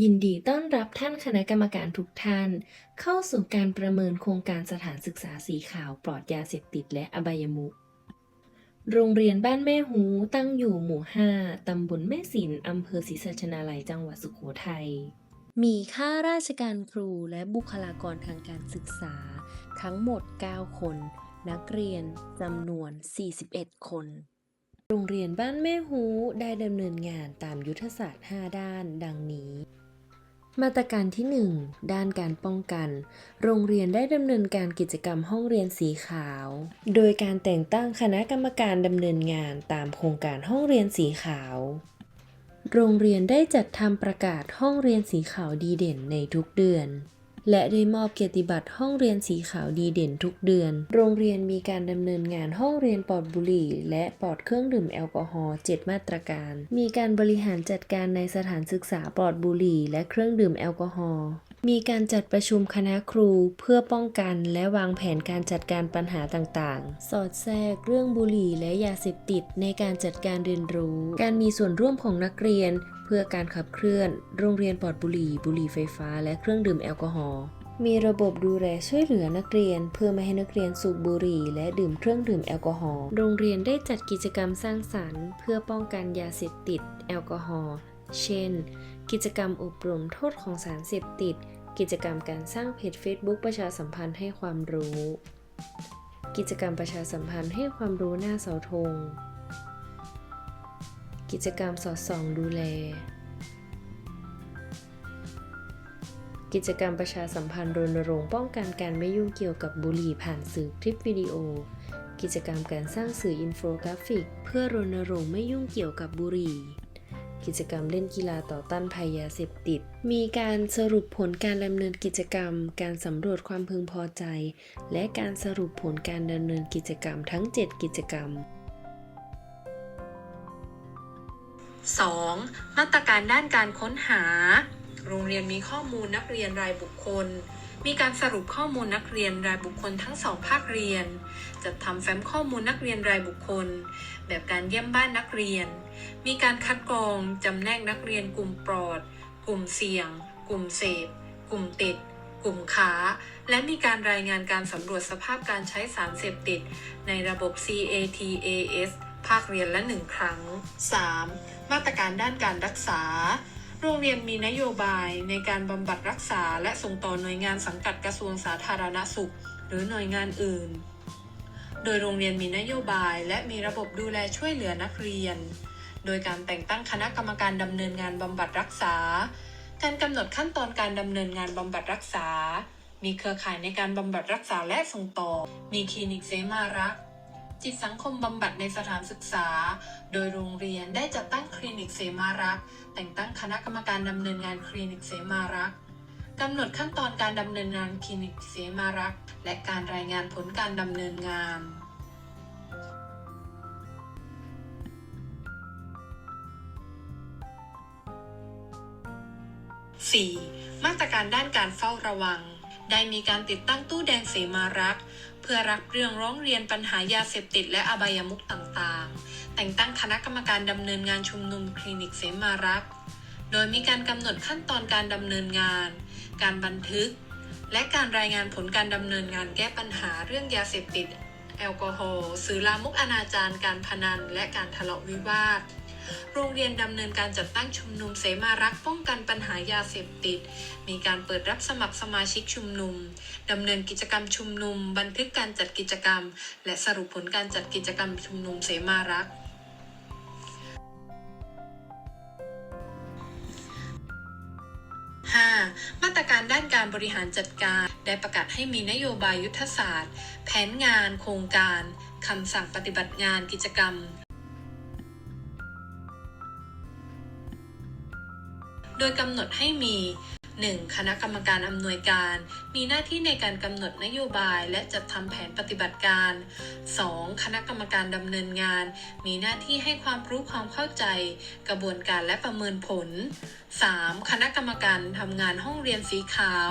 ยินดีต้อนรับท่านคณะกรรมการทุกท่าน เข้าสู่การประเมินโครงการสถานศึกษาสีขาวปลอดยาเสพติดและอบายมุข โรงเรียนบ้านแม่หูตั้งอยู่หมู่ 5 ตำบลแม่สิน อำเภอศรีสัชนาลัย จังหวัดสุโขทัย มีข้าราชการครูและบุคลากรทางการศึกษา ทั้งหมด 9 คน นักเรียนจำนวน 41 คนโรงเรียนบ้านแม่ฮูได้ดำเนินงานตามยุทธศาสตร์ 5 ด้าน ดังนี้ มาตรการที่ 1 ด้านการป้องกัน โรงเรียนได้ดำเนินการกิจกรรมห้องเรียนสีขาว โดยการแต่งตั้งคณะกรรมการดำเนินงานตามโครงการห้องเรียนสีขาว โรงเรียนได้จัดทำประกาศห้องเรียนสีขาวดีเด่นในทุกเดือน และได้มอบเกียรติบัตรห้องเรียนสีขาวดีเด่นทุกเดือน โรงเรียนมีการดำเนินงานห้องเรียนปลอดบุหรี่ และปลอดเครื่องดื่มแอลกอฮอล์7มาตรการ มีการบริหารจัดการในสถานศึกษาปลอดบุหรี่ และเครื่องดื่มแอลกอฮอล์มีการจัดประชุมคณะครูเพื่อป้องกันและวางแผนการจัดการปัญหาต่างๆ สอดแทรกเรื่องบุหรี่และยาเสพติดในการจัดการเรียนรู้ การมีส่วนร่วมของนักเรียน เพื่อการขับเคลื่อน โรงเรียนปลอดบุหรี่ บุหรี่ไฟฟ้า และเครื่องดื่มแอลกอฮอล์ มีระบบดูแลช่วยเหลือนักเรียน เพื่อไม่ให้นักเรียนสูบบุหรี่ และดื่มเครื่องดื่มแอลกอฮอล์ โรงเรียนได้จัดกิจกรรมสร้างสรรค์ เพื่อป้องกันยาเสพติด แอลกอฮอล์ เช่น กิจกรรมอบรมโทษของสารเสพติด กิจกรรมการสร้างเพจ Facebook ประชาสัมพันธ์ให้ความรู้ กิจกรรมประชาสัมพันธ์ให้ความรู้หน้าเสาธง กิจกรรมสอดส่องดูแล กิจกรรมประชาสัมพันธ์รณรงค์ป้องกันการไม่ยุ่งเกี่ยวกับบุหรี่ผ่านสื่อคลิปวิดีโอ กิจกรรมการสร้างสื่ออินโฟกราฟิก เพื่อรณรงค์ไม่ยุ่งเกี่ยวกับบุหรี่ กิจกรรมเล่นกีฬาต่อต้านภัยยาเสพติด มีการสรุปผลการดำเนินกิจกรรม การสำรวจความพึงพอใจ และการสรุปผลการดำเนินกิจกรรมทั้ง 7 กิจกรรม 2. มาตรการด้านการค้นหา โรงเรียนมีข้อมูลนักเรียนรายบุคคล มีการสรุปข้อมูลนักเรียนรายบุคคลทั้งสองภาคเรียน จัดทำแฟ้มข้อมูลนักเรียนรายบุคคล แบบการเยี่ยมบ้านนักเรียน มีการคัดกรองจำแนกนักเรียนกลุ่มปลอด กลุ่มเสี่ยง กลุ่มเสพ กลุ่มติด กลุ่มค้า และมีการรายงานการสำรวจสภาพการใช้สารเสพติด ในระบบ CATAS ภาคเรียนละหนึ่งครั้ง 3. มาตรการด้านการรักษา โรงเรียนมีนโยบายในการบำบัดรักษา และส่งต่อหน่วยงานสังกัดกระทรวงสาธารณสุข หรือหน่วยงานอื่น โดยโรงเรียนมีนโยบาย และมีระบบดูแลช่วยเหลือนักเรียน โดยการแต่งตั้งคณะกรรมการดำเนินงานบำบัดรักษา การกำหนดขั้นตอนการดำเนินงานบำบัดรักษา มีเครือข่ายในการบำบัดรักษาและส่งต่อ มีคลินิกเสมารักจิตสังคมบำบัดในสถานศึกษา โดยโรงเรียนได้จัดตั้งคลินิกเสมารักแต่งตั้งคณะกรรมการดำเนินงานคลินิกเสมารักกำหนดขั้นตอนการดำเนินงานคลินิกเสมารักและการรายงานผลการดำเนินงาน 4. มาตรการด้านการเฝ้าระวัง ได้มีการติดตั้งตู้แดงเสมารัก เพื่อรับเรื่องร้องเรียนปัญหายาเสพติดและอบายมุขต่างๆ แต่งตั้งคณะกรรมการดำเนินงานชุมนุมคลินิกเสมารัก โดยมีการกำหนดขั้นตอนการดำเนินงาน การบันทึก และการรายงานผลการดำเนินงานแก้ปัญหาเรื่องยาเสพติด แอลกอฮอล์สื่อลามกอนาจารการพนัน และการทะเลาะวิวาท โรงเรียนดำเนินการจัดตั้งชุมนุมเสมารักป้องกันปัญหายาเสพติด มีการเปิดรับสมัครสมาชิกชุมนุมดำเนินกิจกรรมชุมนุม บันทึกการจัดกิจกรรม และสรุปผลการจัดกิจกรรมชุมนุมเสมารักมาตรการด้านการบริหารจัดการได้ประกาศให้มีนโยบายยุทธศาสตร์ แผนงาน โครงการคำสั่งปฏิบัติงานกิจกรรม โดยกำหนดให้มี 1. คณะกรรมการอำนวยการ มีหน้าที่ในการกำหนดนโยบายและจัดทำแผนปฏิบัติการ 2. คณะกรรมการดำเนินงาน มีหน้าที่ให้ความรู้ความเข้าใจ กระบวนการและประเมินผล 3. คณะกรรมการทำงานห้องเรียนสีขาว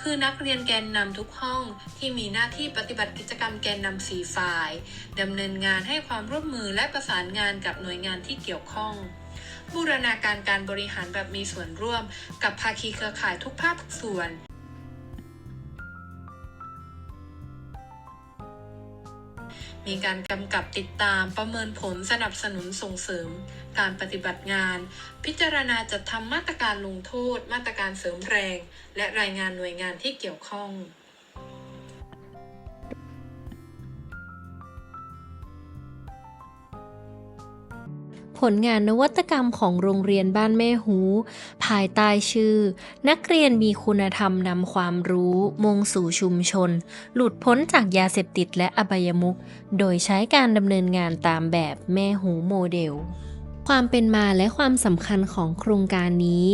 คือนักเรียนแกนนำทุกห้องที่มีหน้าที่ปฏิบัติกิจกรรมแกนนำสีฝ่ายดำเนินงานให้ความร่วมมือและประสานงานกับหน่วยงานที่เกี่ยวข้อง บูรณาการการบริหารแบบมีส่วนร่วม กับภาคีเครือข่ายทุกภาคส่วนมีการกำกับติดตามประเมินผลสนับสนุนส่งเสริม การปฏิบัติงาน พิจารณาจัดทำมาตรการลงโทษ มาตรการเสริมแรง และรายงานหน่วยงานที่เกี่ยวข้อง ลงานนวัตกรรมของโรงเรียนบ้านแม่หู ภายใต้ชื่อ นักเรียนมีคุณธรรมนำความรู้มุ่งสู่ชุมชน หลุดพ้นจากยาเสพติดและอบายมุขโดยใช้การดำเนินงานตามแบบแม่หูโมเดล ความเป็นมาและความสำคัญของโครงการนี้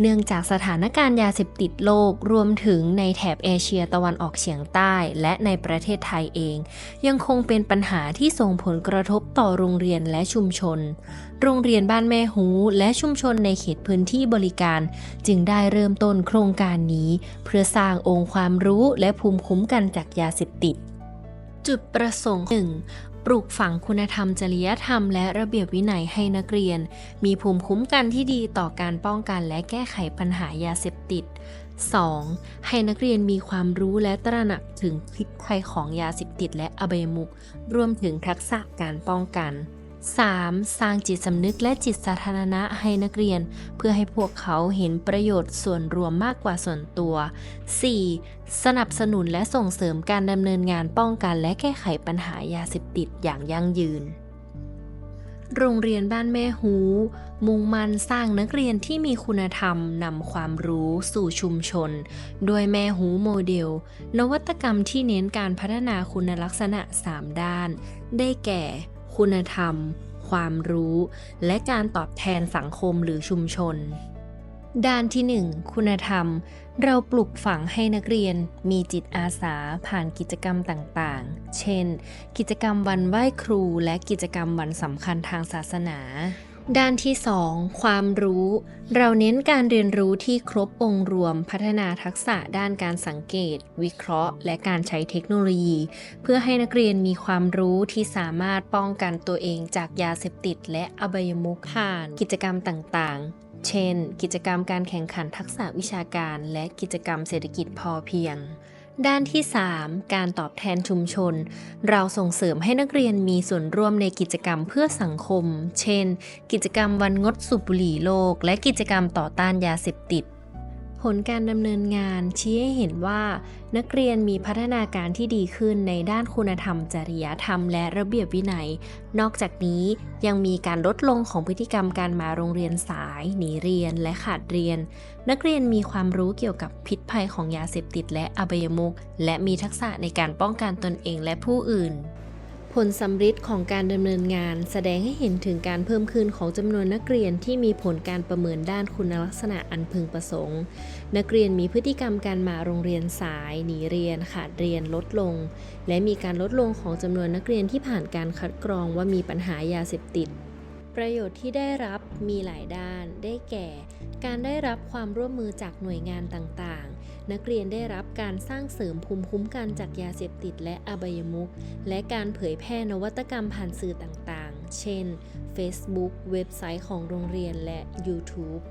เนื่องจากสถานการณ์ยาเสพติดโลกรวมถึงในแถบเอเชียตะวันออกเฉียงใต้ และในประเทศไทยเอง ยังคงเป็นปัญหาที่ส่งผลกระทบต่อโรงเรียนและชุมชน โรงเรียนบ้านแม่หูและชุมชนในเขตพื้นที่บริการ จึงได้เริ่มต้นโครงการนี้ เพื่อสร้างองค์ความรู้และภูมิคุ้มกันจากยาเสพติดจุดประสงค์ 1. ปลูกฝังคุณธรรมจริยธรรมและระเบียบวินัยให้นักเรียน มีภูมิคุ้มกันที่ดีต่อการป้องกันและแก้ไขปัญหายาเสพติด 2. ให้นักเรียนมีความรู้และตระหนักถึงพิษภัยของยาเสพติดและอบายมุก รวมถึงทักษะการป้องกัน 3. สร้างจิตสำนึกและจิตสาธารณะให้นักเรียน เพื่อให้พวกเขาเห็นประโยชน์ส่วนรวมมากกว่าส่วนตัว 4. สนับสนุนและส่งเสริมการดำเนินงานป้องกันและแก้ไขปัญหายาเสพติดอย่างยั่งยืน โรงเรียนบ้านแม่หูมุ่งมั่นสร้างนักเรียนที่มีคุณธรรมนำความรู้สู่ชุมชน ด้วยแม่หูโมเดล นวัตกรรมที่เน้นการพัฒนาคุณลักษณะ 3 ด้าน ได้แก่ คุณธรรม ความรู้ และการตอบแทนสังคมหรือชุมชน ด้านที่ 1 คุณธรรม เราปลูกฝังให้นักเรียนมีจิตอาสาผ่านกิจกรรมต่างๆ เช่น กิจกรรมวันไหว้ครูและกิจกรรมวันสำคัญทางศาสนา ด้านที่ 2 ความรู้ เราเน้นการเรียนรู้ที่ครบองค์รวมพัฒนาทักษะด้านการสังเกต วิเคราะห์ และการใช้เทคโนโลยี เพื่อให้นักเรียนมีความรู้ที่สามารถป้องกันตัวเองจากยาเสพติด และอบายมุขผ่าน กิจกรรมต่างๆ เช่น กิจกรรมการแข่งขันทักษะวิชาการ และกิจกรรมเศรษฐกิจพอเพียง ด้านที่ 3 การตอบแทนชุมชน เราส่งเสริมให้นักเรียนมีส่วนร่วมในกิจกรรมเพื่อสังคม เช่น กิจกรรมวันงดสูบบุหรี่โลก และกิจกรรมต่อต้านยาเสพติด ผลการดำเนินงานชี้ให้เห็นว่า นักเรียนมีพัฒนาการที่ดีขึ้นในด้านคุณธรรม จริยธรรม และระเบียบวินัย นอกจากนี้ยังมีการลดลงของพฤติกรรมการมาโรงเรียนสาย หนีเรียนและขาดเรียน นักเรียนมีความรู้เกี่ยวกับพิษภัยของยาเสพติดและอบายมุขและมีทักษะในการป้องกันตนเองและผู้อื่น ผลสำฤทธิ์ของการดำเนินงานแสดงให้เห็นถึงการเพิ่มขึ้นของจำนวนนักเรียนที่มีผลการประเมินด้านคุณลักษณะอันพึงประสงค์ นักเรียนมีพฤติกรรมการมาโรงเรียนสาย หนีเรียนขาดเรียนลดลง และมีการลดลงของจำนวนนักเรียนที่ผ่านการคัดกรองว่ามีปัญหายาเสพติด ประโยชน์ที่ได้รับมีหลายด้าน ได้แก่ การได้รับความร่วมมือจากหน่วยงานต่างๆ นักเรียนได้รับการสร้างเสริมภูมิคุ้มกันจากยาเสพติดและอบายมุขและการเผยแพร่นวัตกรรมผ่านสื่อต่างๆ เช่น Facebook เว็บไซต์ของโรงเรียนและ YouTube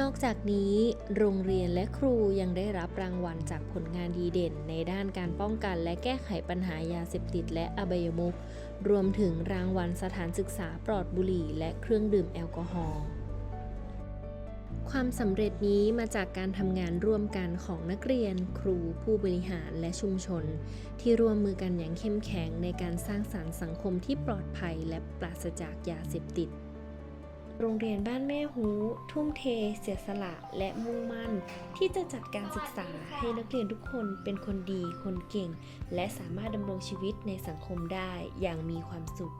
นอกจากนี้ โรงเรียนและครูยังได้รับรางวัลจากผลงานดีเด่น ในด้านการป้องกันและแก้ไขปัญหายาเสพติดและอบายมุขรวมถึงรางวัลสถานศึกษาปลอดบุหรี่และเครื่องดื่มแอลกอฮอล์ ความสำเร็จนี้มาจากการทำงานร่วมกันของนักเรียน ครูผู้บริหารและชุมชน ที่ร่วมมือกันอย่างเข้มแข็งในการสร้างสรรค์สังคมที่ปลอดภัยและปราศจากยาเสพติด โรงเรียนบ้านแม่ฮูทุ่มเท เสียสละและมุ่งมั่น ที่จะจัดการศึกษาให้นักเรียนทุกคนเป็นคนดี คนเก่ง และสามารถดำรงชีวิตในสังคมได้อย่างมีความสุข